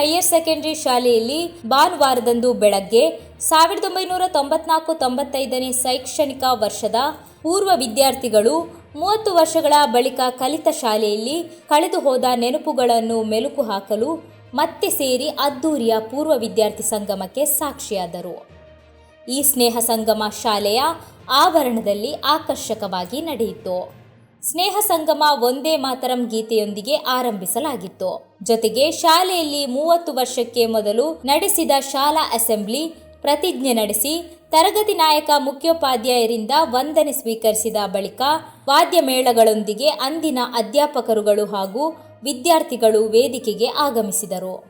Higher secondary ಶಾಲೆಯಲ್ಲಿ ಭಾನುವಾರದಂದು ಬೆಳಗ್ಗೆ ಸಾವಿರದ ಒಂಬೈನೂರ ತೊಂಬತ್ನಾಲ್ಕು ತೊಂಬತ್ತೈದನೇ ಶೈಕ್ಷಣಿಕ ವರ್ಷದ ಪೂರ್ವ ವಿದ್ಯಾರ್ಥಿಗಳು ಮೂವತ್ತು ವರ್ಷಗಳ ಬಳಿಕ ಕಲಿತ ಶಾಲೆಯಲ್ಲಿ ಕಳೆದು ಹೋದ ನೆನಪುಗಳನ್ನು ಮೆಲುಕು ಹಾಕಲು ಮತ್ತೆ ಸೇರಿ ಅದ್ದೂರಿಯ ಪೂರ್ವ ವಿದ್ಯಾರ್ಥಿ ಸಂಗಮಕ್ಕೆ ಸಾಕ್ಷಿಯಾದರು. ಈ ಸ್ನೇಹ ಸಂಗಮ ಶಾಲೆಯ ಆವರಣದಲ್ಲಿ ಆಕರ್ಷಕವಾಗಿ ನಡೆಯಿತು. ಸ್ನೇಹ ಸಂಗಮ ಒಂದೇ ಮಾತರಂ ಗೀತೆಯೊಂದಿಗೆ ಆರಂಭಿಸಲಾಗಿತ್ತು. ಜೊತೆಗೆ ಶಾಲೆಯಲ್ಲಿ ಮೂವತ್ತು ವರ್ಷಕ್ಕೆ ಮೊದಲು ನಡೆಸಿದ ಶಾಲಾ ಅಸೆಂಬ್ಲಿ, ಪ್ರತಿಜ್ಞೆ ನಡೆಸಿ ತರಗತಿ ನಾಯಕ ಮುಖ್ಯೋಪಾಧ್ಯಾಯರಿಂದ ವಂದನೆ ಸ್ವೀಕರಿಸಿದ ಬಳಿಕ ವಾದ್ಯ ಮೇಳಗಳೊಂದಿಗೆ ಅಂದಿನ ಅಧ್ಯಾಪಕರುಗಳು ಹಾಗೂ ವಿದ್ಯಾರ್ಥಿಗಳು ವೇದಿಕೆಗೆ ಆಗಮಿಸಿದರು.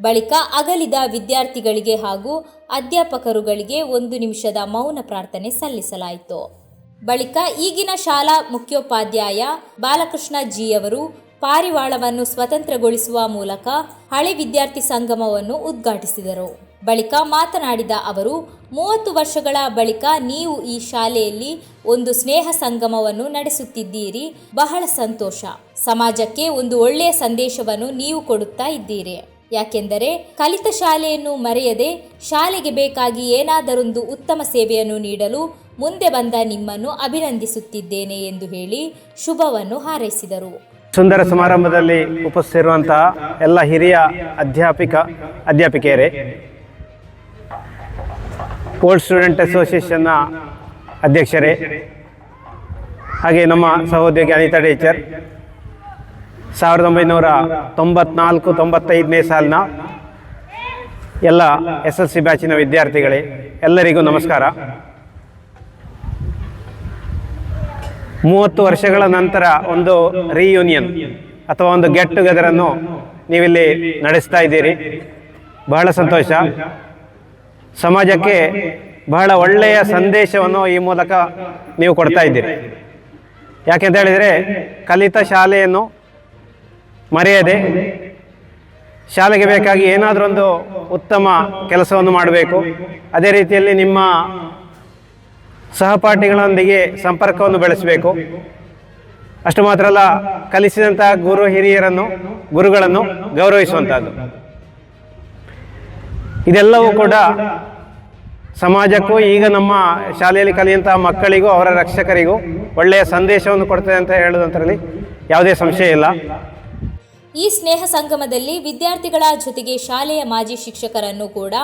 ಬಳಿಕ ಅಗಲಿದ ವಿದ್ಯಾರ್ಥಿಗಳಿಗೆ ಹಾಗೂ ಅಧ್ಯಾಪಕರುಗಳಿಗೆ ಒಂದು ನಿಮಿಷದ ಮೌನ ಪ್ರಾರ್ಥನೆ ಸಲ್ಲಿಸಲಾಯಿತು. ಬಳಿಕ ಈಗಿನ ಶಾಲಾ ಮುಖ್ಯೋಪಾಧ್ಯಾಯ ಬಾಲಕೃಷ್ಣ ಜಿಯವರು ಪಾರಿವಾಳವನ್ನು ಸ್ವತಂತ್ರಗೊಳಿಸುವ ಮೂಲಕ ಹಳೆ ವಿದ್ಯಾರ್ಥಿ ಸಂಗಮವನ್ನು ಉದ್ಘಾಟಿಸಿದರು. ಬಳಿಕ ಮಾತನಾಡಿದ ಅವರು, ಮೂವತ್ತು ವರ್ಷಗಳ ಬಳಿಕ ನೀವು ಈ ಶಾಲೆಯಲ್ಲಿ ಒಂದು ಸ್ನೇಹ ಸಂಗಮವನ್ನು ನಡೆಸುತ್ತಿದ್ದೀರಿ. ಬಹಳ ಸಂತೋಷ. ಸಮಾಜಕ್ಕೆ ಒಂದು ಒಳ್ಳೆಯ ಸಂದೇಶವನ್ನು ನೀವು ಕೊಡುತ್ತಾ ಇದ್ದೀರಿ. ಯಾಕೆಂದರೆ ಕಲಿತ ಶಾಲೆಯನ್ನು ಮರೆಯದೆ ಶಾಲೆಗೆ ಬೇಕಾಗಿ ಏನಾದರೊಂದು ಉತ್ತಮ ಸೇವೆಯನ್ನು ನೀಡಲು ಮುಂದೆ ಬಂದ ನಿಮ್ಮನ್ನು ಅಭಿನಂದಿಸುತ್ತಿದ್ದೇನೆ ಎಂದು ಹೇಳಿ ಶುಭವನ್ನು ಹಾರೈಸಿದರು. ಸುಂದರ ಸಮಾರಂಭದಲ್ಲಿ ಉಪಸ್ಥಿತಿರುವಂತಹ ಎಲ್ಲ ಹಿರಿಯ ಅಧ್ಯಾಪಿಕ, ಅಧ್ಯಾಪಿಕೆಯರೇ ಓಲ್ಡ್ ಸ್ಟೂಡೆಂಟ್ ಅಸೋಸಿಯೇಷನ್ನ ಅಧ್ಯಕ್ಷರೇ, ಹಾಗೆ ನಮ್ಮ ಸಹೋದ್ಯೋಗಿ ಅನಿತಾ ಟೀಚರ್, ಸಾವಿರದ ಒಂಬೈನೂರ ತೊಂಬತ್ನಾಲ್ಕು, ತೊಂಬತ್ತೈದನೇ ಸಾಲಿನ ಎಲ್ಲ ಎಸ್ ಎಲ್ ಸಿ ಬ್ಯಾಚಿನ ವಿದ್ಯಾರ್ಥಿಗಳೇ, ಎಲ್ಲರಿಗೂ ನಮಸ್ಕಾರ. ಮೂವತ್ತು ವರ್ಷಗಳ ನಂತರ ಒಂದು ರೀಯೂನಿಯನ್ ಅಥವಾ ಒಂದು ಗೆಟ್ ಟುಗೆದರ್ ಅನ್ನು ನೀವಿಲ್ಲಿ ನಡೆಸ್ತಾ ಇದ್ದೀರಿ. ಬಹಳ ಸಂತೋಷ. ಸಮಾಜಕ್ಕೆ ಬಹಳ ಒಳ್ಳೆಯ ಸಂದೇಶವನ್ನು ಈ ಮೂಲಕ ನೀವು ಕೊಡ್ತಾ ಇದ್ದೀರಿ. ಯಾಕೆಂತ ಹೇಳಿದರೆ ಕಲಿತ ಶಾಲೆಯನ್ನು ಮರೆಯದೆ ಶಾಲೆಗೆ ಬೇಕಾಗಿ ಏನಾದರೂ ಒಂದು ಉತ್ತಮ ಕೆಲಸವನ್ನು ಮಾಡಬೇಕು. ಅದೇ ರೀತಿಯಲ್ಲಿ ನಿಮ್ಮ ಸಹಪಾಠಿಗಳೊಂದಿಗೆ ಸಂಪರ್ಕವನ್ನು ಬೆಳೆಸಬೇಕು. ಅಷ್ಟು ಮಾತ್ರ ಅಲ್ಲ ಕಲಿಸಿದಂತಹ ಗುರು ಹಿರಿಯರನ್ನು, ಗುರುಗಳನ್ನು ಗೌರವಿಸುವಂತಹದ್ದು. ಇದೆಲ್ಲವೂ ಕೂಡ ಸಮಾಜಕ್ಕೂ, ಈಗ ನಮ್ಮ ಶಾಲೆಯಲ್ಲಿ ಕಲಿಯುವಂತಹ ಮಕ್ಕಳಿಗೂ, ಅವರ ರಕ್ಷಕರಿಗೂ ಒಳ್ಳೆಯ ಸಂದೇಶವನ್ನು ಕೊಡ್ತದೆ ಅಂತ ಹೇಳುವುದಂತರಲ್ಲಿ ಯಾವುದೇ ಸಂಶಯ ಇಲ್ಲ. ಈ ಸ್ನೇಹ ಸಂಗಮದಲ್ಲಿ ವಿದ್ಯಾರ್ಥಿಗಳ ಜೊತೆಗೆ ಶಾಲೆಯ ಮಾಜಿ ಶಿಕ್ಷಕರನ್ನು ಕೂಡ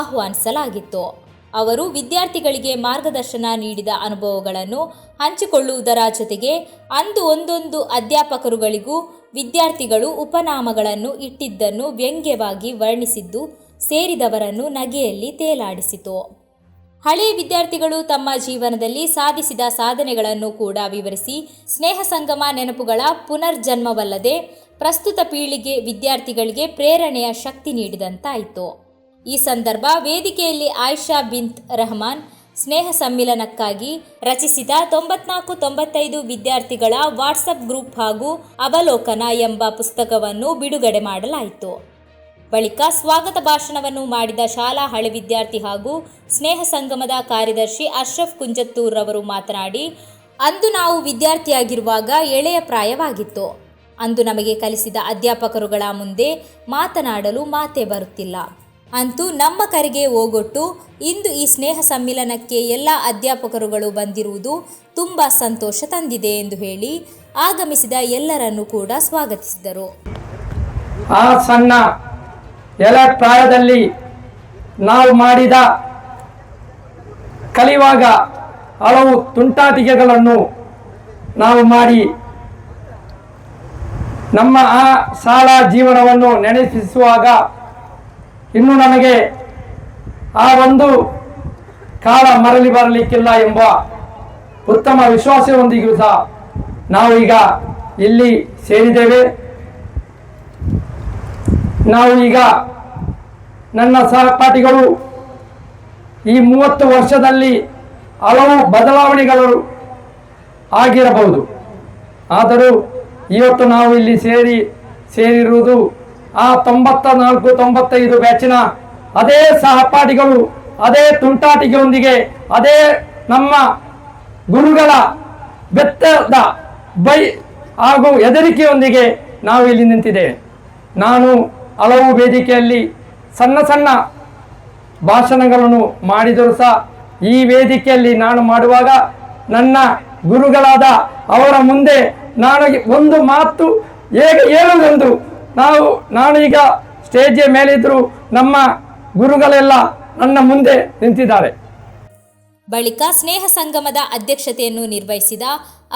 ಆಹ್ವಾನಿಸಲಾಗಿತ್ತು. ಅವರು ವಿದ್ಯಾರ್ಥಿಗಳಿಗೆ ಮಾರ್ಗದರ್ಶನ ನೀಡಿದ ಅನುಭವಗಳನ್ನು ಹಂಚಿಕೊಳ್ಳುವುದರ ಜೊತೆಗೆ ಅಂದು ಒಂದೊಂದು ಅಧ್ಯಾಪಕರುಗಳಿಗೂ ವಿದ್ಯಾರ್ಥಿಗಳು ಉಪನಾಮಗಳನ್ನು ಇಟ್ಟಿದ್ದನ್ನು ವ್ಯಂಗ್ಯವಾಗಿ ವರ್ಣಿಸಿದ್ದು ಸೇರಿದವರನ್ನು ನಗೆಯಲ್ಲಿ ತೇಲಾಡಿಸಿತು. ಹಳೆಯ ವಿದ್ಯಾರ್ಥಿಗಳು ತಮ್ಮ ಜೀವನದಲ್ಲಿ ಸಾಧಿಸಿದ ಸಾಧನೆಗಳನ್ನು ಕೂಡ ವಿವರಿಸಿ ಸ್ನೇಹ ಸಂಗಮ ನೆನಪುಗಳ ಪುನರ್ಜನ್ಮವಲ್ಲದೆ ಪ್ರಸ್ತುತ ಪೀಳಿಗೆ ವಿದ್ಯಾರ್ಥಿಗಳಿಗೆ ಪ್ರೇರಣೆಯ ಶಕ್ತಿ ನೀಡಿದಂತಾಯಿತು. ಈ ಸಂದರ್ಭ ವೇದಿಕೆಯಲ್ಲಿ ಆಯಿಷಾ ಬಿಂತ್ ರಹಮಾನ್ ಸ್ನೇಹ ಸಮ್ಮಿಲನಕ್ಕಾಗಿ ರಚಿಸಿದ ತೊಂಬತ್ನಾಲ್ಕು ತೊಂಬತ್ತೈದು ವಿದ್ಯಾರ್ಥಿಗಳ ವಾಟ್ಸಪ್ ಗ್ರೂಪ್ ಹಾಗೂ ಅವಲೋಕನ ಎಂಬ ಪುಸ್ತಕವನ್ನು ಬಿಡುಗಡೆ ಮಾಡಲಾಯಿತು. ಬಳಿಕ ಸ್ವಾಗತ ಭಾಷಣವನ್ನು ಮಾಡಿದ ಶಾಲಾ ಹಳೆ ವಿದ್ಯಾರ್ಥಿ ಹಾಗೂ ಸ್ನೇಹ ಸಂಗಮದ ಕಾರ್ಯದರ್ಶಿ ಅಶ್ರಫ್ ಕುಂಜತ್ತೂರ್ ಅವರು ಮಾತನಾಡಿ, ಅಂದು ನಾವು ವಿದ್ಯಾರ್ಥಿಯಾಗಿರುವಾಗ ಎಳೆಯ ಪ್ರಾಯವಾಗಿತ್ತು. ಅಂದು ನಮಗೆ ಕಲಿಸಿದ ಅಧ್ಯಾಪಕರುಗಳ ಮುಂದೆ ಮಾತನಾಡಲು ಮಾತೇ ಬರುತ್ತಿಲ್ಲ. ಅಂತೂ ನಮ್ಮ ಕರೆಗೆ ಓಗೊಟ್ಟು, ಇಂದು ಈ ಸ್ನೇಹ ಸಮ್ಮಿಲನಕ್ಕೆ ಎಲ್ಲ ಅಧ್ಯಾಪಕರುಗಳು ಬಂದಿರುವುದು ತುಂಬ ಸಂತೋಷ ತಂದಿದೆ ಎಂದು ಹೇಳಿ ಆಗಮಿಸಿದ ಎಲ್ಲರನ್ನು ಕೂಡ ಸ್ವಾಗತಿಸಿದರು. ಆ ಸಣ್ಣ ಎಲ್ಲ ಪ್ರಾಯದಲ್ಲಿ ನಾವು ಮಾಡಿದ ಕಲಿಯುವಾಗ ಹಲವು ತುಂಟಾಟಿಕೆಗಳನ್ನು ನಾವು ಮಾಡಿ ನಮ್ಮ ಆ ಶಾಲಾ ಜೀವನವನ್ನು ನೆನಪಿಸುವಾಗ ಇನ್ನು ನನಗೆ ಆ ಒಂದು ಕಾಲ ಮರಳಿ ಬರಲಿಕ್ಕಿಲ್ಲ ಎಂಬ ಉತ್ತಮ ವಿಶ್ವಾಸವೊಂದಿಗೂ ಸಹ ನಾವು ಈಗ ಇಲ್ಲಿ ಸೇರಿದ್ದೇವೆ. ನಾವು ಈಗ ನನ್ನ ಸಹಪಾಠಿಗಳು ಈ ಮೂವತ್ತು ವರ್ಷದಲ್ಲಿ ಹಲವು ಬದಲಾವಣೆಗಳು ಆಗಿರಬಹುದು. ಆದರೂ ಇವತ್ತು ನಾವು ಇಲ್ಲಿ ಸೇರಿ, ಸೇರಿರುವುದು ಆ ತೊಂಬತ್ತ ನಾಲ್ಕು ತೊಂಬತ್ತೈದು ಬ್ಯಾಚಿನ ಅದೇ ಸಹಪಾಠಿಗಳು, ಅದೇ ತುಂಟಾಟಿಕೆಯೊಂದಿಗೆ ಅದೇ ನಮ್ಮ ಗುರುಗಳ ಬೆತ್ತದ ಬೈ ಹಾಗೂ ಹೆದರಿಕೆಯೊಂದಿಗೆ ನಾವು ಇಲ್ಲಿ ನಿಂತಿದೆ. ನಾನು ಹಲವು ವೇದಿಕೆಯಲ್ಲಿ ಸಣ್ಣ ಸಣ್ಣ ಭಾಷಣಗಳನ್ನು ಮಾಡಿದರೂ ಸಹ ಈ ವೇದಿಕೆಯಲ್ಲಿ ನಾನು ಮಾಡುವಾಗ ನನ್ನ ಗುರುಗಳಾದ ಅವರ ಮುಂದೆ ನಾನು ಒಂದು ಮಾತು ಹೇಗೆ ಹೇಳುವುದೆಂದು ನಾವು, ನಾನು ಈಗ ಮೇಲಿದ್ರು ಮೇಲಿದ್ದರೂ ನಮ್ಮ ಗುರುಗಳೆಲ್ಲ ನನ್ನ ಮುಂದೆ ನಿಂತಿದ್ದಾರೆ. ಬಳಿಕ ಸ್ನೇಹ ಸಂಗಮದ ಅಧ್ಯಕ್ಷತೆಯನ್ನು ನಿರ್ವಹಿಸಿದ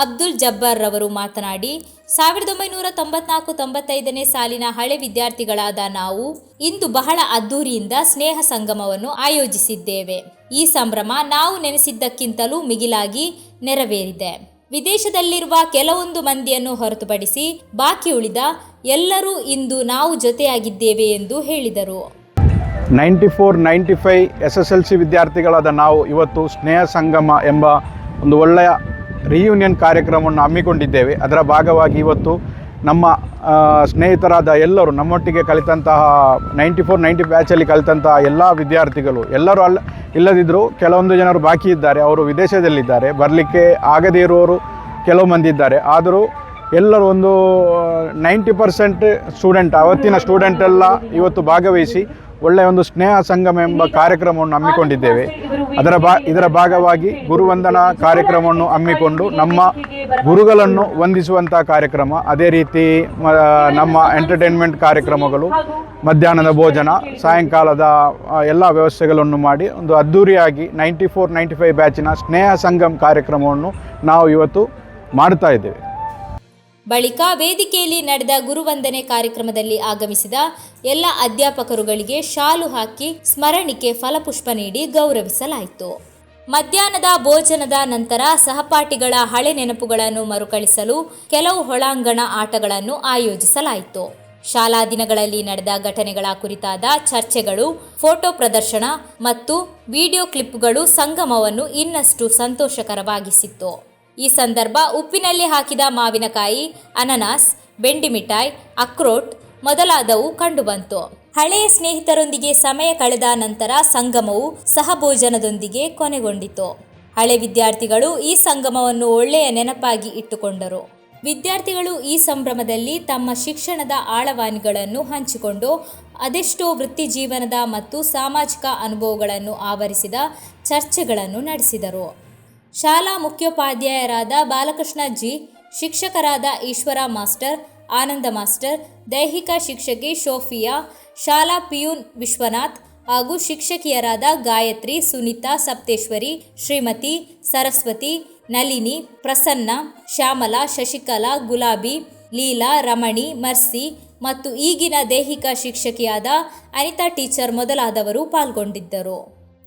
ಅಬ್ದುಲ್ ಜಬ್ಬಾರ್ ರವರು ಮಾತನಾಡಿ, ಸಾವಿರದ ಒಂಬೈನೂರ ತೊಂಬತ್ನಾಲ್ಕು, ತೊಂಬತ್ತೈದನೇ ಸಾಲಿನ ಹಳೆ ವಿದ್ಯಾರ್ಥಿಗಳಾದ ನಾವು ಇಂದು ಬಹಳ ಅದ್ದೂರಿಯಿಂದ ಸ್ನೇಹ ಸಂಗಮವನ್ನು ಆಯೋಜಿಸಿದ್ದೇವೆ. ಈ ಸಂಭ್ರಮ ನಾವು ನೆನೆಸಿದ್ದಕ್ಕಿಂತಲೂ ಮಿಗಿಲಾಗಿ ನೆರವೇರಿದೆ. ವಿದೇಶದಲ್ಲಿರುವ ಕೆಲವೊಂದು ಮಂದಿಯನ್ನು ಹೊರತುಪಡಿಸಿ ಬಾಕಿ ಉಳಿದ ಎಲ್ಲರೂ ಇಂದು ನಾವು ಜೊತೆಯಾಗಿದ್ದೇವೆ ಎಂದು ಹೇಳಿದರು. Ninety four, ninety five S S L C ವಿದ್ಯಾರ್ಥಿಗಳಾದ ನಾವು ಇವತ್ತು ಸ್ನೇಹ ಸಂಗಮ ಎಂಬ ಒಂದು ಒಳ್ಳೆಯ ರಿಯೂನಿಯನ್ ಕಾರ್ಯಕ್ರಮವನ್ನು ಹಮ್ಮಿಕೊಂಡಿದ್ದೇವೆ. ಅದರ ಭಾಗವಾಗಿ ಇವತ್ತು ನಮ್ಮ ಸ್ನೇಹಿತರಾದ ಎಲ್ಲರೂ, ನಮ್ಮೊಟ್ಟಿಗೆ ಕಲಿತಂತಹ ನೈಂಟಿ ಫೋರ್, ನೈಂಟಿ ಬ್ಯಾಚಲ್ಲಿ ಕಲಿತಂತಹ ಎಲ್ಲ ವಿದ್ಯಾರ್ಥಿಗಳು, ಎಲ್ಲರೂ ಅಲ್ಲ ಇಲ್ಲದಿದ್ದರೂ ಕೆಲವೊಂದು ಜನರು ಬಾಕಿ ಇದ್ದಾರೆ. ಅವರು ವಿದೇಶದಲ್ಲಿದ್ದಾರೆ. ಬರಲಿಕ್ಕೆ ಆಗದೇ ಇರುವವರು ಕೆಲವು ಮಂದಿ ಇದ್ದಾರೆ. ಆದರೂ ಎಲ್ಲರೂ ಒಂದು ನೈಂಟಿ ಪರ್ಸೆಂಟ್ ಸ್ಟೂಡೆಂಟ್, ಅವತ್ತಿನ ಸ್ಟೂಡೆಂಟ್ ಎಲ್ಲ ಇವತ್ತು ಭಾಗವಹಿಸಿ ಒಳ್ಳೆಯ ಒಂದು ಸ್ನೇಹ ಸಂಗಮ ಎಂಬ ಕಾರ್ಯಕ್ರಮವನ್ನು ಹಮ್ಮಿಕೊಂಡಿದ್ದೇವೆ. ಅದರ ಬಾ ಇದರ ಭಾಗವಾಗಿ ಗುರುವಂದನಾ ಕಾರ್ಯಕ್ರಮವನ್ನು ಹಮ್ಮಿಕೊಂಡು ನಮ್ಮ ಗುರುಗಳನ್ನು ವಂದಿಸುವಂಥ ಕಾರ್ಯಕ್ರಮ. ಅದೇ ರೀತಿ ನಮ್ಮ ಎಂಟರ್ಟೈನ್ಮೆಂಟ್ ಕಾರ್ಯಕ್ರಮಗಳು, ಮಧ್ಯಾಹ್ನದ ಭೋಜನ, ಸಾಯಂಕಾಲದ ಎಲ್ಲ ವ್ಯವಸ್ಥೆಗಳನ್ನು ಮಾಡಿ ಒಂದು ಅದ್ಧೂರಿಯಾಗಿ ನೈಂಟಿ ಫೋರ್, ನೈಂಟಿ ಫೈವ್ ಬ್ಯಾಚಿನ ಸ್ನೇಹ ಸಂಗಮ್ ಕಾರ್ಯಕ್ರಮವನ್ನು ನಾವು ಇವತ್ತು ಮಾಡ್ತಾ ಇದ್ದೇವೆ. ಬಳಿಕ ವೇದಿಕೆಯಲ್ಲಿ ನಡೆದ ಗುರುವಂದನೆ ಕಾರ್ಯಕ್ರಮದಲ್ಲಿ ಆಗಮಿಸಿದ ಎಲ್ಲ ಅಧ್ಯಾಪಕರುಗಳಿಗೆ ಶಾಲು ಹಾಕಿ ಸ್ಮರಣಿಕೆ ಫಲಪುಷ್ಪ ನೀಡಿ ಗೌರವಿಸಲಾಯಿತು. ಮಧ್ಯಾಹ್ನದ ಭೋಜನದ ನಂತರ ಸಹಪಾಠಿಗಳ ಹಳೆ ನೆನಪುಗಳನ್ನು ಮರುಕಳಿಸಲು ಕೆಲವು ಹೊಳಾಂಗಣ ಆಟಗಳನ್ನು ಆಯೋಜಿಸಲಾಯಿತು. ಶಾಲಾ ದಿನಗಳಲ್ಲಿ ನಡೆದ ಘಟನೆಗಳ ಕುರಿತಾದ ಚರ್ಚೆಗಳು, ಫೋಟೋ ಪ್ರದರ್ಶನ ಮತ್ತು ವಿಡಿಯೋ ಕ್ಲಿಪ್ಗಳು ಸಂಗಮವನ್ನು ಇನ್ನಷ್ಟು ಸಂತೋಷಕರವಾಗಿಸಿತ್ತು. ಈ ಸಂದರ್ಭ ಉಪ್ಪಿನಲ್ಲಿ ಹಾಕಿದ ಮಾವಿನಕಾಯಿ, ಅನನಾಸ್, ಬೆಂಡಿ ಮಿಠಾಯಿ ಅಕ್ರೋಟ್ ಮೊದಲಾದವು ಕಂಡುಬಂತು. ಹಳೆಯ ಸ್ನೇಹಿತರೊಂದಿಗೆ ಸಮಯ ಕಳೆದ ನಂತರ ಸಂಗಮವು ಸಹಭೋಜನದೊಂದಿಗೆ ಕೊನೆಗೊಂಡಿತು. ಹಳೆ ವಿದ್ಯಾರ್ಥಿಗಳು ಈ ಸಂಗಮವನ್ನು ಒಳ್ಳೆಯ ನೆನಪಾಗಿ ಇಟ್ಟುಕೊಂಡರು. ವಿದ್ಯಾರ್ಥಿಗಳು ಈ ಸಂಭ್ರಮದಲ್ಲಿ ತಮ್ಮ ಶಿಕ್ಷಣದ ಆಳವಾನಿಗಳನ್ನು ಹಂಚಿಕೊಂಡು ಅದೆಷ್ಟೋ ವೃತ್ತಿ ಜೀವನದ ಮತ್ತು ಸಾಮಾಜಿಕ ಅನುಭವಗಳನ್ನು ಆವರಿಸಿದ ಚರ್ಚೆಗಳನ್ನು ನಡೆಸಿದರು. ಶಾಲಾ ಮುಖ್ಯೋಪಾಧ್ಯಾಯರಾದ ಬಾಲಕೃಷ್ಣ ಜಿ, ಶಿಕ್ಷಕರಾದ ಈಶ್ವರ ಮಾಸ್ಟರ್, ಆನಂದ ಮಾಸ್ಟರ್, ದೈಹಿಕ ಶಿಕ್ಷಕಿ ಶೋಫಿಯಾ, ಶಾಲಾ ಪಿಯೂನ್ ವಿಶ್ವನಾಥ್ ಹಾಗೂ ಶಿಕ್ಷಕಿಯರಾದ ಗಾಯತ್ರಿ, ಸುನೀತಾ, ಸಪ್ತೇಶ್ವರಿ, ಶ್ರೀಮತಿ, ಸರಸ್ವತಿ ನಲಿನಿ ಪ್ರಸನ್ನ, ಶ್ಯಾಮಲಾ, ಶಶಿಕಲಾ, ಗುಲಾಬಿ, ಲೀಲಾ, ರಮಣಿ, ಮರ್ಸಿ ಮತ್ತು ಈಗಿನ ದೈಹಿಕ ಶಿಕ್ಷಕಿಯಾದ ಅನಿತಾ ಟೀಚರ್ ಮೊದಲಾದವರು ಪಾಲ್ಗೊಂಡಿದ್ದರು.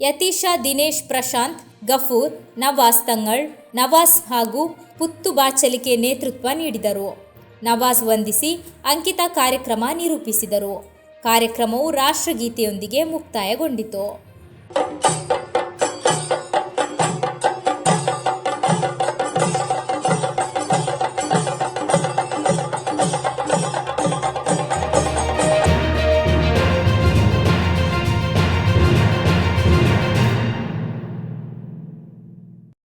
ಯತೀಶ ದಿನೇಶ್ ಪ್ರಶಾಂತ್ ಗಫೂರ್ ನವಾಸ್ ತಂಗಳ್ ನವಾಸ್ ಹಾಗೂ ಪುತ್ತು ಬಾಚಲಿಕೆ ನೇತೃತ್ವ ನೀಡಿದರು. ನವಾಜ್ ವಂದಿಸಿ ಅಂಕಿತ ಕಾರ್ಯಕ್ರಮ ನಿರೂಪಿಸಿದರು. ಕಾರ್ಯಕ್ರಮವು ರಾಷ್ಟ್ರಗೀತೆಯೊಂದಿಗೆ ಮುಕ್ತಾಯಗೊಂಡಿತು.